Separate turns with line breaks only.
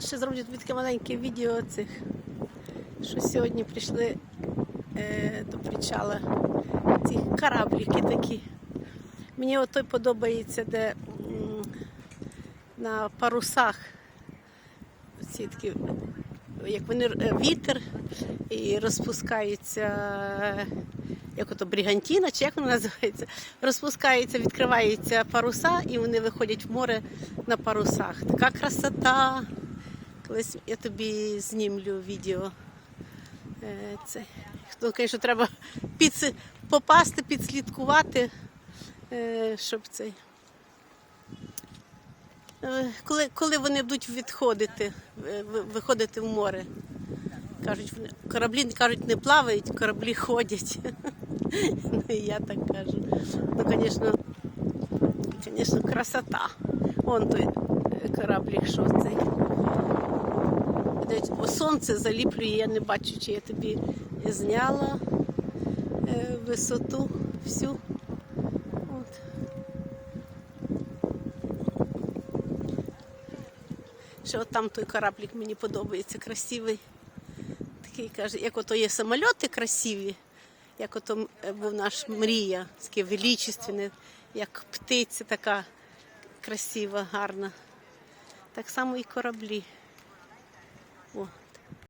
ще зроблю таке маленьке відео цих, що сьогодні прийшли е, до причала ці корабліки такі. Мені отой подобається, де м, на парусах ці такі, як вони е, вітер і розпускаються, як ото бригантіна, чи як воно називається, розпускаються, відкриваються паруса, і вони виходять в море на парусах. Така красота. Колись я тобі знімлю відео. Е, Це. Ну, звісно, треба під, попасти, підслідкувати, е, щоб цей. Е, Коли, коли вони будуть відходити, виходити в море. Кажуть, кораблі кажуть, не плавають, кораблі ходять. Ну, я так кажу. Ну, звісно, звісно, красота. Вон той кораблік, що цей. О, сонце заліплює, я не бачу, чи я тобі зняла е, висоту всю. От. Ще от там той кораблік мені подобається, красивий. Такий каже, як ото є самольоти красиві, як ото е, був наш мрія, таке величественне, як птиця така красива, гарна. Так само і кораблі. 哇